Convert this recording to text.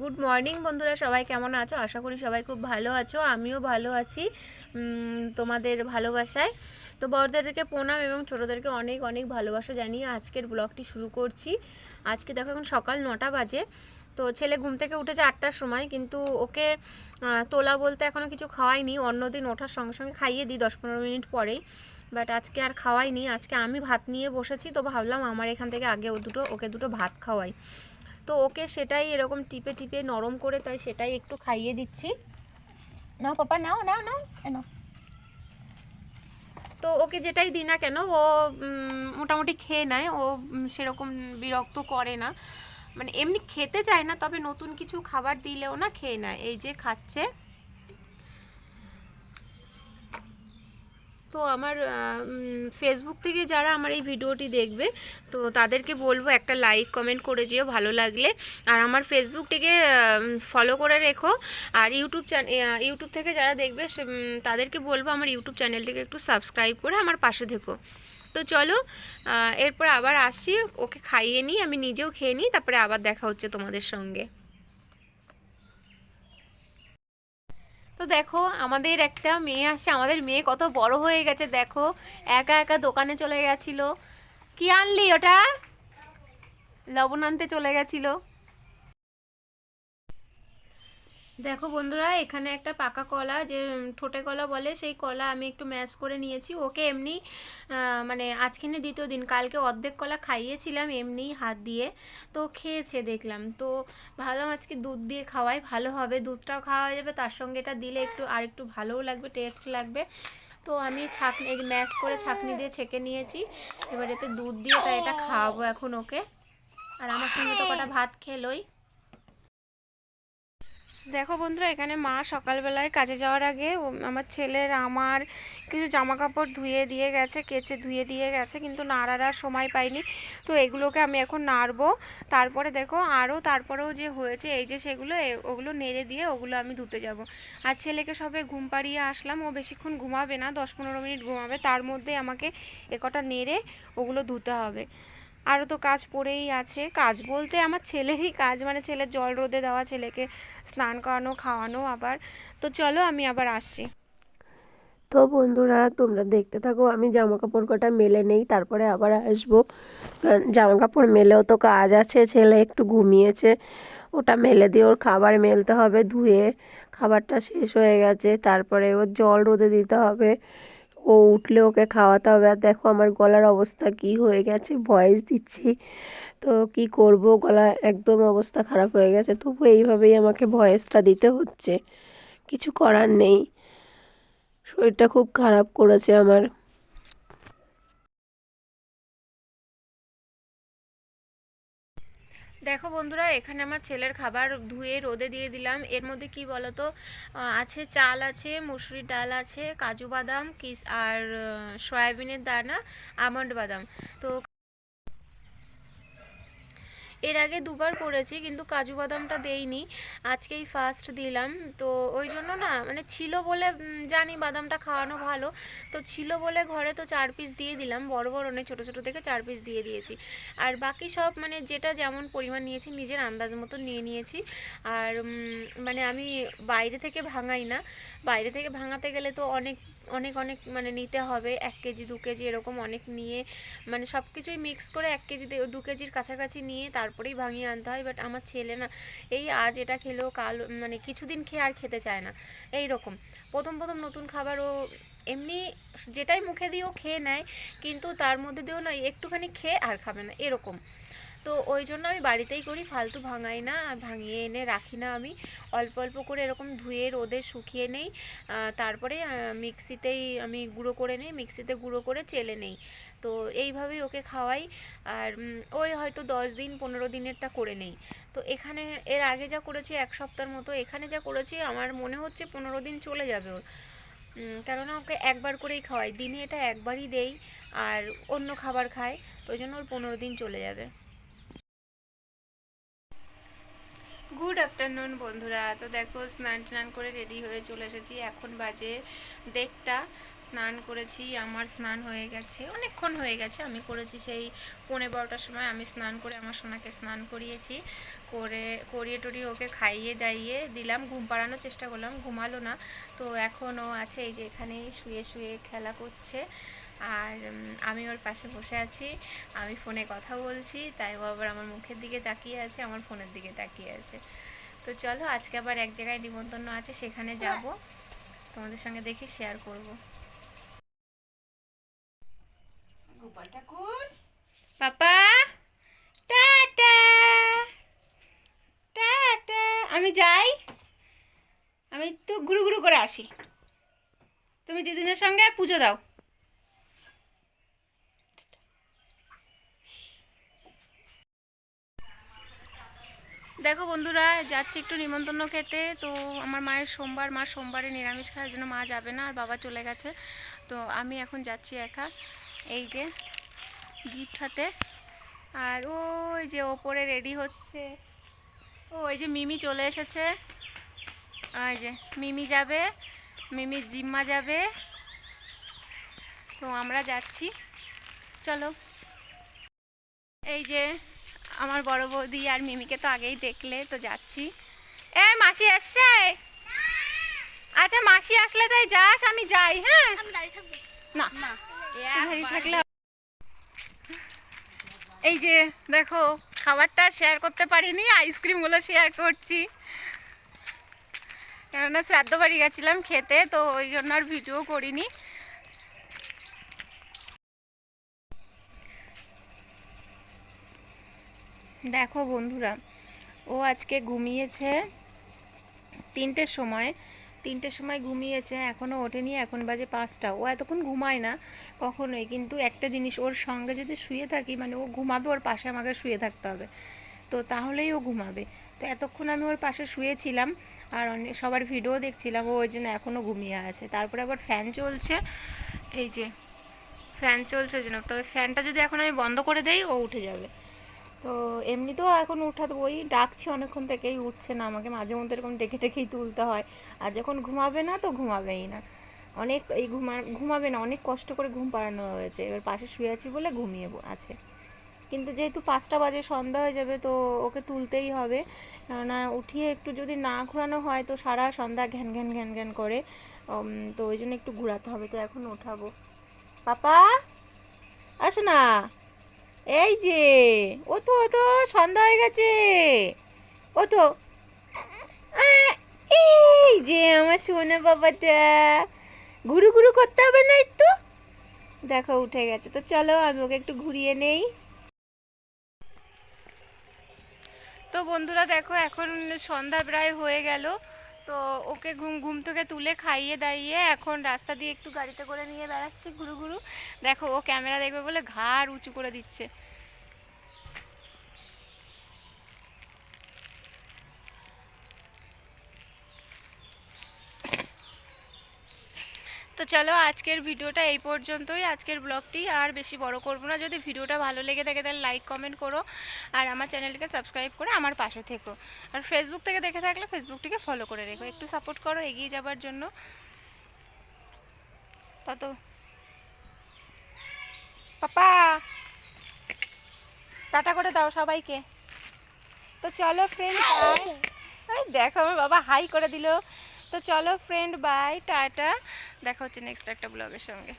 Good morning বন্ধুরা, সবাই কেমন আছো? আশা করি সবাই খুব ভালো আছো, আমিও ভালো আছি তোমাদের ভালোবাসায়। তো বড়দেরকে প্রণাম এবং ছোটোদেরকে অনেক অনেক ভালোবাসা জানিয়ে আজকের ব্লগটি শুরু করছি। আজকে দেখো এখন সকাল নটা বাজে, তো ছেলে ঘুম থেকে উঠেছে আটটার সময়, কিন্তু ওকে তোলা বলতে এখনও কিছু খাওয়াইনি, অন্যদিন ওঠার সঙ্গে সঙ্গে খাইয়ে দিই দশ পনেরো মিনিট পরেই, বাট আজকে আর খাওয়াইনি। আজকে আমি ভাত নিয়ে বসেছি, তো ভাবলাম আমার এখান থেকে আগে ও দুটো, ওকে দুটো ভাত খাওয়াই। তো ওকে সেটাই এরকম টিপে টিপে নরম করে তাই সেটাই একটু খাইয়ে দিচ্ছি। নাও পাপা, নাও নাও নাও এনো তো ওকে যেটাই দিই না কেন, ও মোটামুটি খেয়ে নেয়, ও সেরকম বিরক্ত করে না। মানে এমনি খেতে চায় না, তবে নতুন কিছু খাবার দিলেও না খেয়ে নেয়। এই যে খাচ্ছে। তো আমার ফেসবুক থেকে যারা আমার এই ভিডিওটি দেখবে, তো তাদেরকে বলব একটা লাইক কমেন্ট করে যেও, ভালো লাগলে। আর আমার ফেসবুকটিকে ফলো করে রেখো। আর ইউটিউব চ্যানেল ইউটিউব থেকে যারা দেখবে তাদেরকে বলব আমার ইউটিউব চ্যানেলটিকে একটু সাবস্ক্রাইব করে আমার পাশে থেকো। তো চলো এরপর আবার আসি, ওকে খাইয়ে নিই, আমি নিজেও খেয়ে নিই, তারপরে আবার দেখা হচ্ছে তোমাদের সঙ্গে। তো দেখো, আমাদের একটা মেয়ে আসছে, আমাদের মেয়ে কত বড় হয়ে গেছে, দেখো। একা একা দোকানে চলে গেছিল। কি আনলি ওটা? লবণ আনতে চলে গেছিল। দেখো বন্ধুরা, এখানে একটা পাকা কলা, যে ঠোঁটে কলা বলে, সেই কলা আমি একটু ম্যাশ করে নিয়েছি। ওকে এমনি মানে আজকে নিয়ে দ্বিতীয় দিন, কালকে অর্ধেক কলা খাইয়েছিলাম এমনি হাত দিয়ে। তো খেয়েছে, দেখলাম। তো ভাবলাম আজকে দুধ দিয়ে খাওয়াই, ভালো হবে। দুধটাও খাওয়া যাবে, তার সঙ্গে এটা দিলে একটু আর একটু ভালোও লাগবে টেস্ট লাগবে। তো আমি ছাকনি ম্যাশ করে ছাকনি দিয়ে ছেঁকে নিয়েছি। এবার এতে দুধ দিয়ে তাই এটা খাওয়াবো এখন ওকে। আর আমার সঙ্গে তো কটা ভাত খেলোই। দেখো বন্ধুরা, এখানে মা সকালবেলায় কাজে যাওয়ার আগে আমার ছেলের আমার কিছু জামা কাপড় ধুয়ে দিয়ে গেছে, কেচে ধুয়ে দিয়ে গেছে, কিন্তু নাড়ার আর সময় পাইনি। তো এগুলোকে আমি এখন নাড়বো। তারপরে দেখো আরও তারপরেও যে হয়েছে, এই যে সেগুলো ওগুলো নেড়ে দিয়ে ওগুলো আমি ধুতে যাব। আর ছেলেকে সবে ঘুম পাড়িয়ে আসলাম, ও বেশিক্ষণ ঘুমাবে না, দশ পনেরো মিনিট ঘুমাবে, তার মধ্যে আমাকে এ কটা নেড়ে ওগুলো ধুতে হবে। আরও তো কাজ পড়েই আছে। কাজ বলতে আমার ছেলেরই কাজ মানে ছেলের জল রোদে দেওয়া, ছেলেকে স্নান করানো, খাওয়ানো আবার। তো চলো আমি আবার আসছি। তো বন্ধুরা, তোমরা দেখতে থাকো, আমি জামা কাপড় কটা মেলে নেই, তারপরে আবার আসব। জামা কাপড় মেলেও তো কাজ আছে, ছেলে একটু ঘুমিয়েছে। ওটা মেলে দিয়ে ওর খাবার মেলতে হবে, ধুয়ে খাবারটা শেষ হয়ে গেছে, তারপরে ওর জল রোদে দিতে হবে। ও উঠলে ওকে খাওয়াতে হবে। আর দেখো আমার গলার অবস্থা কি হয়ে গেছে, ভয়েস দিচ্ছি। তো কি করব গলা একদম অবস্থা খারাপ হয়ে গেছে। তবু এইভাবেই আমাকে ভয়েসটা দিতে হচ্ছে। কিছু করার নেই। শরীরটা খুব খারাপ করেছে আমার। দেখো বন্ধুরা, এখানে আমার ছেলের খাবার ধুয়ে রোদে দিয়ে দিলাম। এর মধ্যে কি বলতো? আছে চাল আছে মুসুরির ডাল আছে, কাজু বাদাম, কিস আর সয়াবিনের দানা, আমন্ড বাদাম। তো এর আগে দুবার করেছি, কিন্তু কাজু বাদামটা দেইনি। আজকেই ফার্স্ট দিলাম। তো ওই জন্য না মানে ছিল বলে জানি বাদামটা খাওয়ানো ভালো। তো ছিল বলে ঘরে তো চার পিস দিয়ে দিলাম। বড় বড় নয়, ছোটো ছোটো থেকে চার পিস দিয়ে দিয়েছি। আর বাকি সব মানে যেটা যেমন পরিমাণ নিয়েছি, নিজের আন্দাজ মতো নিয়ে নিয়েছি। আর মানে আমি বাইরে থেকে ভাঙাই না। বাইরে থেকে ভাঙাতে গেলে তো অনেক অনেক অনেক মানে নিতে হবে। এক কেজি, দু কেজি এরকম অনেক নিয়ে মানে সব কিছুই মিক্স করে এক কেজি দে- কেজির কাছাকাছি নিয়ে তারপরেই ভাঙিয়ে আনতে হয় বাট আমার ছেলে না, এই আজ এটা খেলেও কাল মানে কিছুদিন খেয়ে আর খেতে চায় না, এই রকম। প্রথম প্রথম নতুন খাবার ও এমনি যেটাই মুখে দিয়েও খেয়ে নেয়, কিন্তু তার মধ্যে দিয়েও না, একটুখানি খেয়ে আর খাবে না, এরকম। তো ওই জন্য আমি বাড়িতেই করি, ফালতু ভাঙাই না, আর ভাঙিয়ে এনে রাখি না আমি। অল্প অল্প করে এরকম ধুয়ে, রোদে শুকিয়ে নেই। তারপরে মিক্সিতেই আমি গুঁড়ো করে নিই, মিক্সিতে গুঁড়ো করে চেলে নেই। তো এইভাবেই ওকে খাওয়াই, আর ওই হয়তো দশ দিন, পনেরো দিনেরটা করে নেই। তো এখানে, এর আগে যা করেছি, এক সপ্তাহের মতো এখানে যা করেছি, আমার মনে হচ্ছে পনেরো দিন চলে যাবে ওর। কেননা ওকে একবার করেই খাওয়াই। দিনে এটা একবারই দেই, আর অন্য খাবার খায়, তো ওই জন্য ওর পনেরো দিন চলে যাবে। গুড আফটারনুন বন্ধুরা। তো দেখো, স্নান টান করে রেডি হয়ে চলে এসেছি। এখন বাজে দেড়টা। স্নান করেছি, আমার স্নান হয়ে গেছে। অনেকক্ষণ হয়ে গেছে। আমি করেছি সেই পৌনে বারোটার সময় আমি স্নান করে আমার সোনাকে স্নান করিয়েছি। করে, করিয়ে টরিয়ে ওকে খাইয়ে দাইয়ে দিলাম। ঘুম পাড়ানোর চেষ্টা করলাম। ঘুমালো না। তো এখনও আছে, এই যে এখানেই শুয়ে শুয়ে খেলা করছে। আর আমি ওর পাশে বসে আছি। আমি ফোনে কথা বলছি তাই ও আবার আমার মুখের দিকে তাকিয়ে আছে আমার ফোনের দিকে তাকিয়ে আছে। তো চলো আজকে আবার এক জায়গায় নিমন্ত্রণ আছে সেখানে যাব। তোমাদের সঙ্গে দেখি শেয়ার করব। গোপাল ঠাকুর। পাপা! টাটা! টাটা! আমি যাই। আমি তো ঘুরু ঘুরু করে আসি। তুমি দিদিনের সঙ্গে পুজো দাও। দেখো বন্ধুরা, যাচ্ছি একটু নিমন্ত্রণ খেতে। তো আমার মায়ের সোমবার, মা সোমবারে নিরামিষ খাওয়ার জন্য মা যাবে না, আর বাবা চলে গেছে। তো আমি এখন যাচ্ছি একা। এই যে গিফট হাতে। আর ওই যে ওপরে রেডি হচ্ছে। ও ওই যে মিমি চলে এসেছে। ওই যে মিমি যাবে মিমি জিম্মা যাবে। তো আমরা যাচ্ছি। চলো। এই যে আমার বড় বৌদি আর মিমিকে তো আগেই দেখলে তো যাচ্ছি। এ মাসি এসছে? আচ্ছা মাসি আসলে তাই যাস আমি যাই হ্যাঁ? না থাকলে এই যে দেখো খাবারটা শেয়ার করতে পারিনি আইসক্রিমগুলো শেয়ার করছি। কেননা শ্রাদ্ধ বাড়ি গেছিলাম খেতে তো ওই জন্য আর ভিডিও করিনি। দেখো বন্ধুরা, ও আজকে ঘুমিয়েছে তিনটের সময় তিনটের সময় ঘুমিয়েছে এখনও ওঠেনি, এখন বাজে পাঁচটা। ও এতক্ষণ ঘুমায় না, কখনোই, কিন্তু একটা জিনিস, ওর সঙ্গে যদি শুয়ে থাকি মানে ও ঘুমাবে, ওর পাশে আমাকে শুয়ে থাকতে হবে। তো তাহলেই ও ঘুমাবে। তো এতক্ষণ আমি ওর পাশে শুয়েছিলাম, আর অনেক সবার ভিডিও দেখছিলাম, ও ওই জন্য এখনও ঘুমিয়ে আছে। তারপরে আবার ফ্যান চলছে, এই যে, ফ্যান চলছে ওই জন্য। তবে ফ্যানটা যদি এখন আমি বন্ধ করে দেই, ও উঠে যাবে। তো এমনিতেও এখন উঠাতে ওই ডাকছি অনেকক্ষণ থেকেই, উঠছে না আমাকে। মাঝে মধ্যে এরকম ডেকে ডেকেই তুলতে হয়। আর যখন ঘুমাবে না তো ঘুমাবেই না। অনেক এই ঘুমা ঘুমাবে না, অনেক কষ্ট করে ঘুম পাড়ানো হয়েছে। এবার পাশে শুয়ে আছি বলে ঘুমিয়ে আছে। কিন্তু যেহেতু পাঁচটা বাজে, সন্ধ্যা হয়ে যাবে তো ওকে তুলতেই হবে। কেননা উঠিয়ে একটু যদি না ঘোরানো হয় তো সারা সন্ধ্যা ঘ্যান ঘ্যান ঘ্যান ঘ্যান করে তো ওই জন্য একটু ঘোরাতে হবে। তো এখন ওঠাবো। পাপা! আসো না। এই যে ও তো ও তো সন্ধ্যা হয়ে গেছে। ও তো এই যে আমার সোনা বাবাটা। ঘুরু ঘুরু করতে হবে না একটু? দেখো, উঠে গেছে। তো চলো, আমি ওকে একটু ঘুরিয়ে নেই। তো বন্ধুরা, দেখো, এখন সন্ধ্যা প্রায় হয়ে গেল। তো ওকে ঘুম ঘুম থেকে তুলে খাইয়ে দাইয়ে এখন রাস্তা দিয়ে একটু গাড়িতে করে নিয়ে বেড়াচ্ছি, ঘুরু ঘুরু। দেখো ও ক্যামেরা দেখবে বলে ঘাড় উঁচু করে দিচ্ছে। তো চলো আজকের ভিডিওটা এই পর্যন্তই। আজকের ব্লগটি আর বেশি বড় করব না। যদি ভিডিওটা ভালো লেগে থাকে তাহলে লাইক কমেন্ট করো আর আমার চ্যানেলটিকে সাবস্ক্রাইব করে আমার পাশে থেকো। আর ফেসবুক থেকে দেখে থাকলে ফেসবুকটিকে ফলো করে রেখো। একটু সাপোর্ট করো এগিয়ে যাবার জন্য। তত। পাপা! টাটা করে দাও সবাইকে। তো চলো ফ্রেন্ড দেখো আমার বাবা হাই করে দিল। তো চলো ফ্রেন্ড বাই টাটা। দেখা হচ্ছে নেক্সট একটা ব্লগের সঙ্গে।